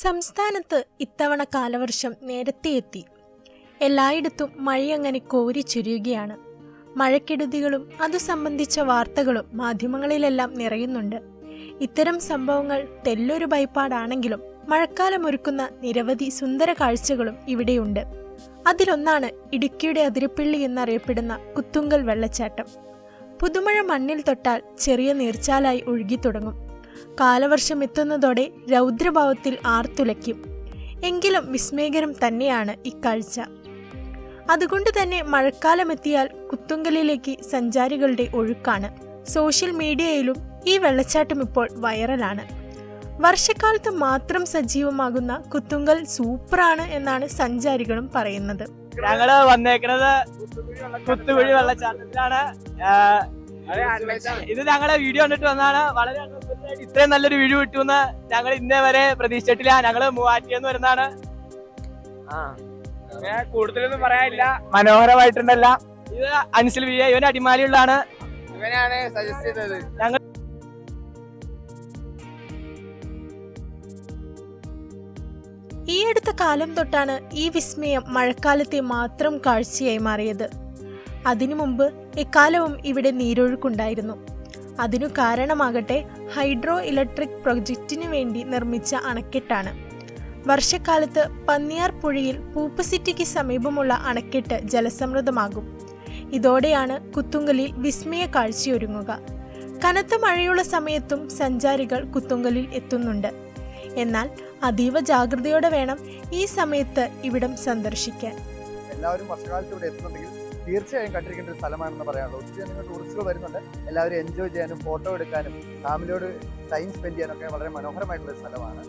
സംസ്ഥാനത്ത് ഇത്തവണ കാലവർഷം നേരത്തെ എത്തി എല്ലായിടത്തും മഴയങ്ങനെ കോരിച്ചൊരിയുകയാണ് മഴക്കെടുതികളും അതു സംബന്ധിച്ച വാർത്തകളും മാധ്യമങ്ങളിലെല്ലാം നിറയുന്നുണ്ട്. ഇത്തരം സംഭവങ്ങൾ തെല്ലൊരു ഭയപ്പാടാണെങ്കിലും മഴക്കാലമൊരുക്കുന്ന നിരവധി സുന്ദര കാഴ്ചകളും ഇവിടെയുണ്ട്. അതിലൊന്നാണ് ഇടുക്കിയുടെ അതിരപ്പിള്ളി എന്നറിയപ്പെടുന്ന കുത്തുങ്കൽ വെള്ളച്ചാട്ടം. പുതുമഴ മണ്ണിൽ തൊട്ടാൽ ചെറിയ നീർച്ചാലായി ഒഴുകിത്തുടങ്ങും. കാലവർഷം എത്തുന്നതോടെ രൗദ്രഭാവത്തിൽ ആർത്തുലയ്ക്കും. എങ്കിലും വിസ്മയകരം തന്നെയാണ് ഇക്കാഴ്ച. അതുകൊണ്ട് തന്നെ മഴക്കാലമെത്തിയാൽ കുത്തുങ്കലിലേക്ക് സഞ്ചാരികളുടെ ഒഴുക്കാണ്. സോഷ്യൽ മീഡിയയിലും ഈ വെള്ളച്ചാട്ടം ഇപ്പോൾ വൈറലാണ്. വർഷക്കാലത്ത് മാത്രം സജീവമാകുന്ന കുത്തുങ്കൽ സൂപ്പറാണ് എന്നാണ് സഞ്ചാരികളും പറയുന്നത്. ഞങ്ങൾ വന്നേക്കുന്നത് കുത്തുകുഴി വെള്ളച്ചാട്ടത്തിലാണ്. ഇത് ഞങ്ങളെ വീഡിയോ കണ്ടിട്ട് വന്നാണ്. വളരെ ഇത്രയും നല്ലൊരു വീഡിയോ കിട്ടുമെന്ന് ഞങ്ങൾ ഇന്നേ വരെ പ്രതീക്ഷിച്ചിട്ടില്ല. ഞങ്ങൾ മൂവാറ്റിയെന്ന് വരുന്നതാണ്. കൂടുതലൊന്നും പറയാനില്ല. മനോഹരമായിട്ടുണ്ടല്ല. ഇത് അൻസിൽ വി ഇവൻ അടിമാലിയുള്ളതാണ് ഇവനാണ് സജസ്റ്റ് ചെയ്തത്. ഞങ്ങൾ ഈ അടുത്ത കാലം തൊട്ടാണ് ഈ വിസ്മയം മഴക്കാലത്തെ മാത്രം കാഴ്ചയായി മാറിയത്. അതിനു മുമ്പ് എക്കാലവും ഇവിടെ നീരൊഴുക്കുണ്ടായിരുന്നു. അതിനു കാരണമാകട്ടെ ഹൈഡ്രോ ഇലക്ട്രിക് പ്രൊജക്റ്റിനു വേണ്ടി നിർമ്മിച്ച അണക്കെട്ടാണ്. വർഷക്കാലത്ത് പന്നിയാർ പുഴയിൽ പൂപ്പ് സിറ്റിക്ക് സമീപമുള്ള അണക്കെട്ട് ജലസമൃദ്ധമാകും. ഇതോടെയാണ് കുത്തുങ്കലിൽ വിസ്മയ കാഴ്ചയൊരുങ്ങുക. കനത്ത മഴയുള്ള സമയത്തും സഞ്ചാരികൾ കുത്തുങ്കലിൽ എത്തുന്നുണ്ട്. എന്നാൽ അതീവ ജാഗ്രതയോടെ വേണം ഈ സമയത്ത് ഇവിടം സന്ദർശിക്കാൻ. എല്ലാവരും വർഷകാലത്ത് ഇവിടെ എത്തുന്നുണ്ടെങ്കിൽ തീർച്ചയായും കണ്ടിരിക്കേണ്ട ഒരു സ്ഥലമാണെന്ന് പറയാനുള്ളൂ. ഒത്തിരി അധികം ടൂറിസ്റ്റുകൾ വരുന്നുണ്ട്. എല്ലാവരും എൻജോയ് ചെയ്യാനും ഫോട്ടോ എടുക്കാനും ഫാമിലിയോട് ടൈം സ്പെൻഡ് ചെയ്യാനൊക്കെ വളരെ മനോഹരമായിട്ടുള്ള ഒരു സ്ഥലമാണ്.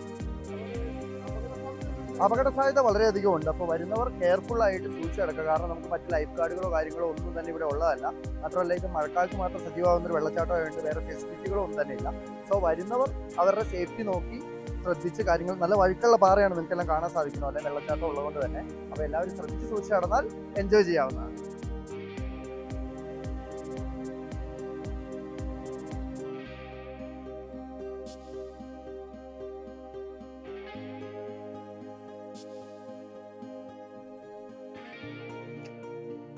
അപകട സാധ്യത വളരെയധികം ഉണ്ട്. അപ്പോൾ വരുന്നവർ കെയർഫുൾ ആയിട്ട് സൂക്ഷിച്ച് കിടക്കുക കാരണം നമുക്ക് മറ്റ് ലൈഫ് ഗാർഡുകളോ കാര്യങ്ങളോ ഒന്നും തന്നെ ഇവിടെ ഉള്ളതല്ല. മാത്രമല്ല ഇത് മഴക്കാലത്ത് മാത്രം സജീവമാകുന്ന ഒരു വെള്ളച്ചാട്ടമായിട്ട് വേറെ ഫെസിലിറ്റികളോ ഒന്നും തന്നെ ഇല്ല. സോ വരുന്നവർ അവരുടെ സേഫ്റ്റി നോക്കി ശ്രദ്ധിച്ച് കാര്യങ്ങൾ നല്ല വഴുക്കുള്ള പാറയാണ് നിങ്ങൾക്കെല്ലാം കാണാൻ സാധിക്കുന്നത്. അല്ലെ? വെള്ളച്ചാട്ടം ഉള്ളതുകൊണ്ട് തന്നെ. അപ്പോൾ എല്ലാവരും ശ്രദ്ധിച്ച് സൂക്ഷിച്ച് നടന്നാൽ എൻജോയ് ചെയ്യാവുന്നതാണ്.